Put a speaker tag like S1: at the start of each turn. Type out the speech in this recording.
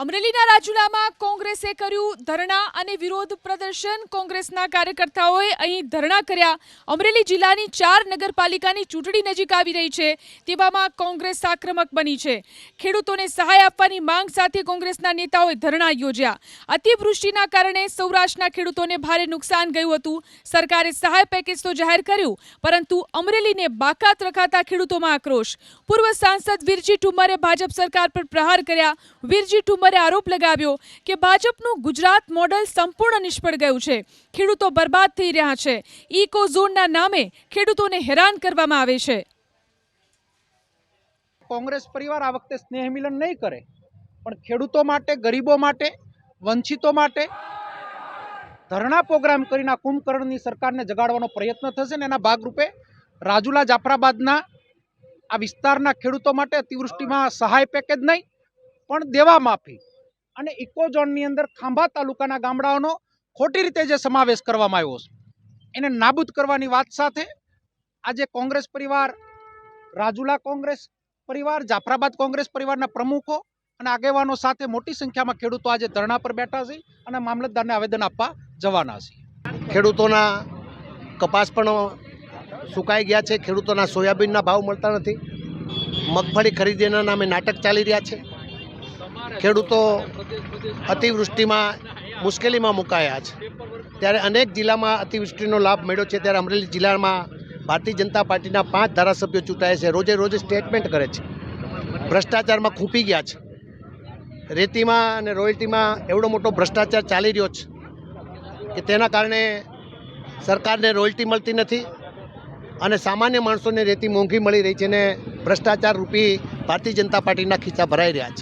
S1: અમરેલીના રાજુલામાં કોંગ્રેસે કર્યું ધરણા અને વિરોધ પ્રદર્શન. કોંગ્રેસના કાર્યકર્તાઓએ અહીં ધરણા કર્યા. અમરેલી જિલ્લાની ચાર નગરપાલિકાની ચૂંટણી નજીક આવી રહી છે. તેવામાં કોંગ્રેસ આક્રમક બની છે. ખેડૂતોને સહાય આપવાની માંગ સાથે કોંગ્રેસના નેતાઓએ ધરણા યોજ્યા. અતિવૃષ્ટિના કારણે સૌરાષ્ટ્રના ખેડૂતોને ભારે નુકસાન ગયું હતું. સરકારે સહાય પેકેજ તો જાહેર કર્યું, પરંતુ અમરેલીને બાકાત રખાતા ખેડૂતોમાં આક્રોશ. પૂર્વ સાંસદ વીરજી ઠુમ્મરે ભાજપ સરકાર પર પ્રહાર કર્યા. વીરજી ઠુમ્મરે આરોપ લગાવ્યો કે ભાજપનું ગુજરાત મોડલ સંપૂર્ણ નિષ્ફળ ગયું છે. ખેડૂતો બરબાદ થઈ રહ્યા છે. ઇકો ઝોનના નામે ખેડૂતોને હેરાન કરવામાં આવે છે.
S2: કોંગ્રેસ પરિવાર આ વખતે સ્નેહ મિલન નહીં કરે, પણ ખેડૂતો માટે, ગરીબો માટે, વંચિતો માટે ધરણા પ્રોગ્રામ કરીને કુંભકર્ણની સરકારને જગાડવાનો પ્રયત્ન થશે ને એના ભાગરૂપે રાજુલા જાફરાબાદના આ વિસ્તારના ખેડૂતો માટે અતિવૃષ્ટિમાં સહાય પેકેજ નહીં પણ દેવા માફી. અને ઇકો ઝોનની અંદર ખાંભા તાલુકાના ગામડાઓનો ખોટી રીતે જે સમાવેશ કરવામાં આવ્યો છે, એને નાબૂદ કરવાની વાત સાથે આજે કોંગ્રેસ પરિવાર, રાજુલા કોંગ્રેસ પરિવાર, જાફરાબાદ કોંગ્રેસ પરિવારના પ્રમુખો અને આગેવાનો સાથે મોટી સંખ્યામાં ખેડૂતો આજે ધરણા પર બેઠા છે અને મામલતદારને આવેદન આપવા જવાના છે.
S3: ખેડૂતોના કપાસ પણ સુકાઈ ગયા છે, ખેડૂતોના સોયાબીનના ભાવ મળતા નથી. મગફળી ખરીદીના નામે નાટક ચાલી રહ્યા છે. ખેડૂતો અતિવૃષ્ટિમાં મુશ્કેલીમાં મુકાયા છે. ત્યારે અનેક જિલ્લામાં અતિવૃષ્ટિનો લાભ મળ્યો છે. ત્યારે અમરેલી જિલ્લામાં ભારતીય જનતા પાર્ટીના પાંચ ધારાસભ્યો ચૂંટાયા છે. રોજે રોજે સ્ટેટમેન્ટ કરે છે. ભ્રષ્ટાચારમાં ખૂંપી ગયા છે. રેતીમાં અને રોયલ્ટીમાં એવડો મોટો ભ્રષ્ટાચાર ચાલી રહ્યો છે કે તેના કારણે સરકારને રોયલ્ટી મળતી નથી અને સામાન્ય માણસોને રેતી મોંઘી મળી રહી છે અને ભ્રષ્ટાચાર રૂપી ભારતીય જનતા પાર્ટીના ખીચા ભરાઈ રહ્યા છે.